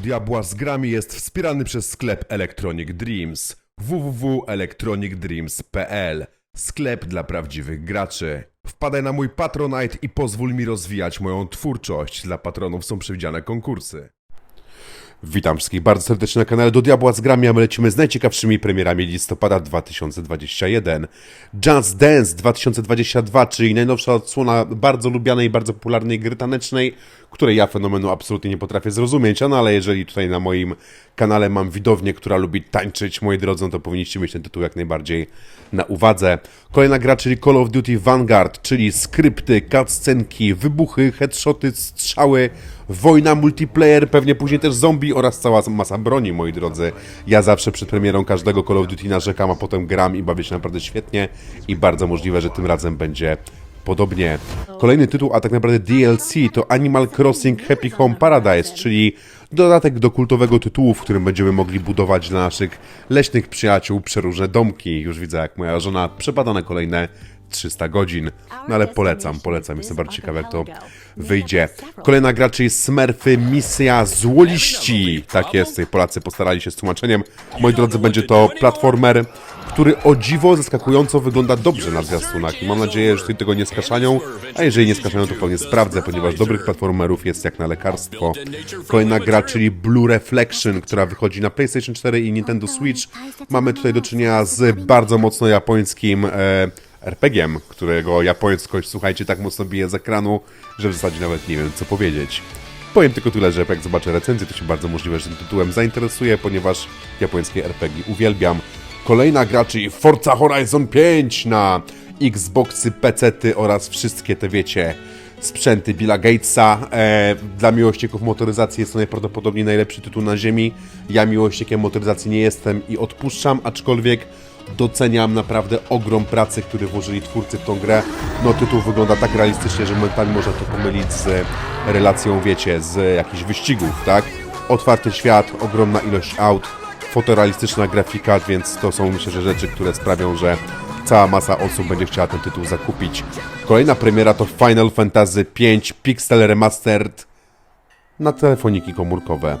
diabła z grami jest wspierany przez sklep Electronic Dreams www.electronicdreams.pl Sklep dla prawdziwych graczy. Wpadaj na mój Patronite i pozwól mi rozwijać moją twórczość. Dla patronów są przewidziane konkursy. Witam wszystkich bardzo serdecznie na kanale Do Diabła z grami, a my lecimy z najciekawszymi premierami listopada 2021. Just Dance 2022, czyli najnowsza odsłona bardzo lubianej bardzo popularnej gry tanecznej, której ja fenomenu absolutnie nie potrafię zrozumieć, no ale jeżeli tutaj na moim kanale mam widownię, która lubi tańczyć, moi drodzy, no to powinniście mieć ten tytuł jak najbardziej na uwadze. Kolejna gra, czyli Call of Duty Vanguard, czyli skrypty, cutscenki, wybuchy, headshoty, strzały, wojna, multiplayer, pewnie później też zombie oraz cała masa broni, moi drodzy. Ja zawsze przed premierą każdego Call of Duty narzekam, a potem gram i bawię się naprawdę świetnie i bardzo możliwe, że tym razem będzie podobnie. Kolejny tytuł, a tak naprawdę DLC, to Animal Crossing Happy Home Paradise, czyli dodatek do kultowego tytułu, w którym będziemy mogli budować dla naszych leśnych przyjaciół przeróżne domki. Już widzę, jak moja żona przepada na kolejne 300 godzin. No ale polecam, polecam. Jestem bardzo ciekawy, jak to wyjdzie. Kolejna gra, czyli Smurfy Misja Złoliści. Tak jest, Polacy postarali się z tłumaczeniem. Moi drodzy, będzie to platformer, który o dziwo zaskakująco wygląda dobrze na zwiastunach. I mam nadzieję, że tutaj tego nie skaszają, a jeżeli nie skaszają, to pewnie sprawdzę, ponieważ dobrych platformerów jest jak na lekarstwo. Kolejna gra, czyli Blue Reflection, która wychodzi na PlayStation 4 i Nintendo Switch. Mamy tutaj do czynienia z bardzo mocno japońskim e, RPG-iem, którego japońskość, słuchajcie, tak mocno bije z ekranu, że w zasadzie nawet nie wiem, co powiedzieć. Powiem tylko tyle, że jak zobaczę recenzję, to się bardzo możliwe, że tym tytułem zainteresuję, ponieważ japońskie RPG uwielbiam. Kolejna gra, czyli Forza Horizon 5 na Xboxy, PC-ty oraz wszystkie te, wiecie, sprzęty Billa Gatesa. E, dla miłośników motoryzacji jest to najprawdopodobniej najlepszy tytuł na ziemi. Ja miłośnikiem motoryzacji nie jestem i odpuszczam, aczkolwiek doceniam naprawdę ogrom pracy, który włożyli twórcy w tą grę. No tytuł wygląda tak realistycznie, że momentami można to pomylić z relacją, wiecie, z jakichś wyścigów, tak? Otwarty świat, ogromna ilość aut, fotorealistyczna grafika, więc to są myślę, że rzeczy, które sprawią, że cała masa osób będzie chciała ten tytuł zakupić. Kolejna premiera to Final Fantasy V Pixel Remastered na telefoniki komórkowe.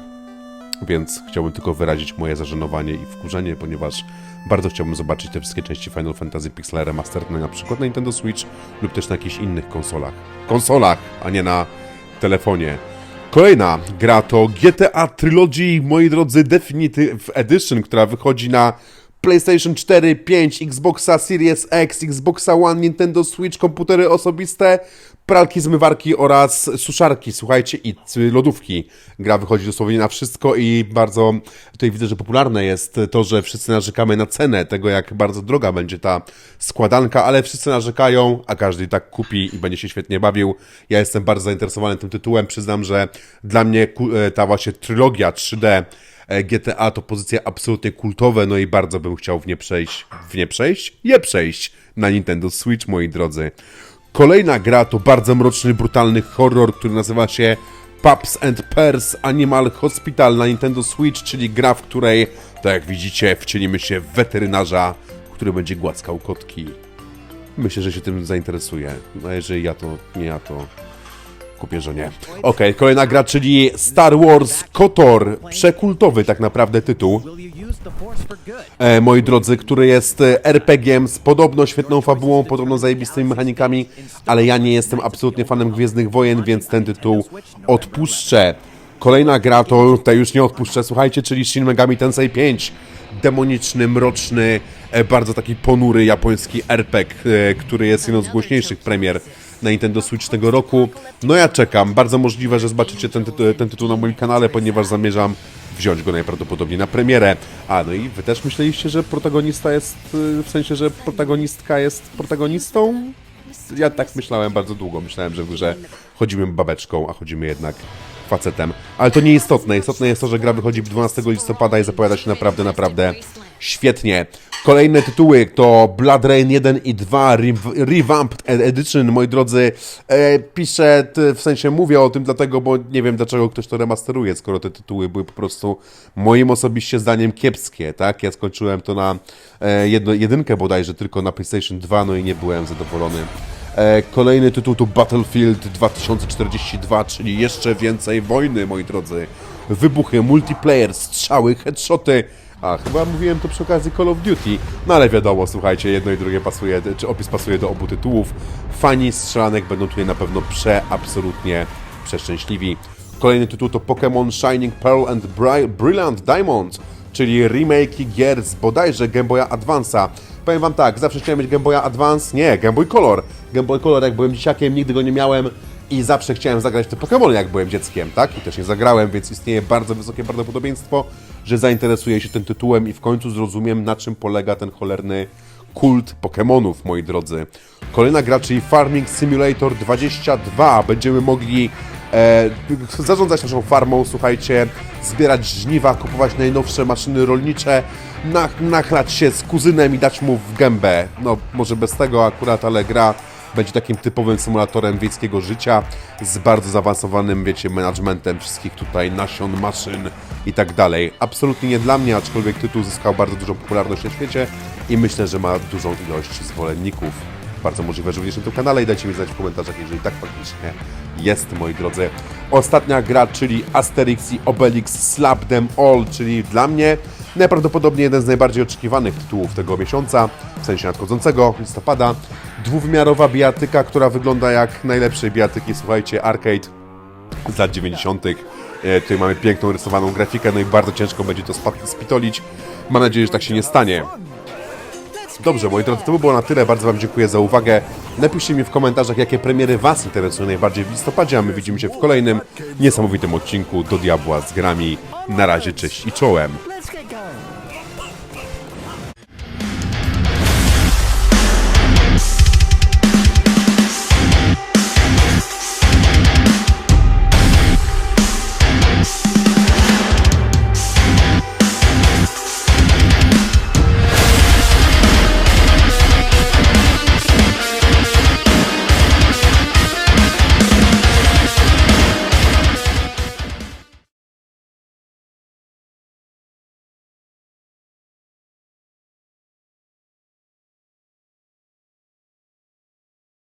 Więc chciałbym tylko wyrazić moje zażenowanie i wkurzenie, ponieważ bardzo chciałbym zobaczyć te wszystkie części Final Fantasy Pixel Remastered na przykład na Nintendo Switch lub też na jakichś innych konsolach. Konsolach, a nie na telefonie. Kolejna gra to GTA Trilogy, moi drodzy, Definitive Edition, która wychodzi na PlayStation 4, 5, Xboxa Series X, Xboxa One, Nintendo Switch, komputery osobiste, pralki, zmywarki oraz suszarki, słuchajcie, i lodówki. Gra wychodzi dosłownie na wszystko i bardzo tutaj widzę, że popularne jest to, że wszyscy narzekamy na cenę tego, jak bardzo droga będzie ta składanka, ale wszyscy narzekają, a każdy tak kupi i będzie się świetnie bawił. Ja jestem bardzo zainteresowany tym tytułem, przyznam, że dla mnie e, ta właśnie trylogia 3D E, GTA to pozycje absolutnie kultowe, no i bardzo bym chciał w nie przejść. W nie przejść? Je przejść na Nintendo Switch, moi drodzy. Kolejna gra to bardzo mroczny, brutalny horror, który nazywa się Pups and Pers Animal Hospital na Nintendo Switch, czyli gra, w której, tak jak widzicie, wcielimy się w weterynarza, który będzie głaskał kotki. Myślę, że się tym zainteresuje. No jeżeli ja to, nie ja to kupię żonie. Okej, kolejna gra, czyli Star Wars KOTOR. Przekultowy tak naprawdę tytuł. E, moi drodzy, który jest e, RPG-iem z podobno świetną fabułą, podobno zajebistymi mechanikami, ale ja nie jestem absolutnie fanem Gwiezdnych Wojen, więc ten tytuł odpuszczę. Kolejna gra to, tutaj już nie odpuszczę, słuchajcie, czyli Shin Megami Tensei 5. Demoniczny, mroczny, e, bardzo taki ponury japoński RPG, który jest jedną z głośniejszych premier na Nintendo Switch tego roku. No ja czekam, bardzo możliwe, że zobaczycie ten, tytuł- ten tytuł na moim kanale, ponieważ zamierzam wziąć go najprawdopodobniej na premierę. A, no i wy też myśleliście, że protagonista jest, y, w sensie, że protagonistka jest protagonistą? Ja tak myślałem bardzo długo. Myślałem, że w grze chodzimy babeczką, a chodzimy jednak facetem. Ale to nie istotne. Istotne jest to, że gra wychodzi 12 listopada i zapowiada się naprawdę, naprawdę świetnie. Kolejne tytuły to Blood Rain 1 i 2 Rev- Revamped Edition, moi drodzy. E, piszę, w sensie mówię o tym dlatego, bo nie wiem dlaczego ktoś to remasteruje, skoro te tytuły były po prostu moim osobiście zdaniem kiepskie, tak? Ja skończyłem to na e, jedno, jedynkę bodajże tylko na PlayStation 2, no i nie byłem zadowolony. E, Kolejny tytuł to Battlefield 2042, czyli jeszcze więcej wojny, moi drodzy. wybuchy, multiplayer, strzały, headshoty. A, chyba mówiłem to przy okazji Call of Duty. No ale wiadomo, słuchajcie, jedno i drugie pasuje, czy opis pasuje do obu tytułów. Fani strzelanek będą tutaj na pewno prze, absolutnie przeszczęśliwi. Kolejny tytuł to Pokémon Shining Pearl and Bri- Brilliant Diamond, czyli remake gier z bodajże Game Boya Advance'a. Powiem wam tak, zawsze chciałem mieć Game Boya Advance, nie, Game Boy Color. Game Boy Color jak byłem dzieciakiem, nigdy go nie miałem i zawsze chciałem zagrać te Pokémony jak byłem dzieckiem, tak? I też nie zagrałem, więc istnieje bardzo wysokie prawdopodobieństwo, że zainteresuję się tym tytułem i w końcu zrozumiem na czym polega ten cholerny kult Pokémonów, moi drodzy. Kolejna gra, czyli Farming Simulator 22. Będziemy mogli e, zarządzać naszą farmą, słuchajcie, zbierać żniwa, kupować najnowsze maszyny rolnicze, nach, nachlać się z kuzynem i dać mu w gębę. No, może bez tego akurat, ale gra będzie takim typowym symulatorem wiejskiego życia z bardzo zaawansowanym, wiecie, managementem wszystkich tutaj nasion, maszyn i tak dalej. Absolutnie nie dla mnie, aczkolwiek tytuł zyskał bardzo dużą popularność na świecie i myślę, że ma dużą ilość zwolenników. Bardzo możliwe, że również na tym kanale i dajcie mi znać w komentarzach, jeżeli tak faktycznie jest, moi drodzy. Ostatnia gra, czyli Asterix i Obelix Slap Them All, czyli dla mnie najprawdopodobniej jeden z najbardziej oczekiwanych tytułów tego miesiąca, w sensie nadchodzącego listopada. Dwuwymiarowa bijatyka, która wygląda jak najlepsze bijatyki, słuchajcie, arcade z lat 90. E, Tutaj mamy piękną rysowaną grafikę, no i bardzo ciężko będzie to spitolić. Mam nadzieję, że tak się nie stanie. Dobrze, moi drodzy, to by było na tyle. Bardzo Wam dziękuję za uwagę. Napiszcie mi w komentarzach, jakie premiery Was interesują najbardziej w listopadzie, a my widzimy się w kolejnym niesamowitym odcinku do diabła z grami. Na razie, cześć i czołem.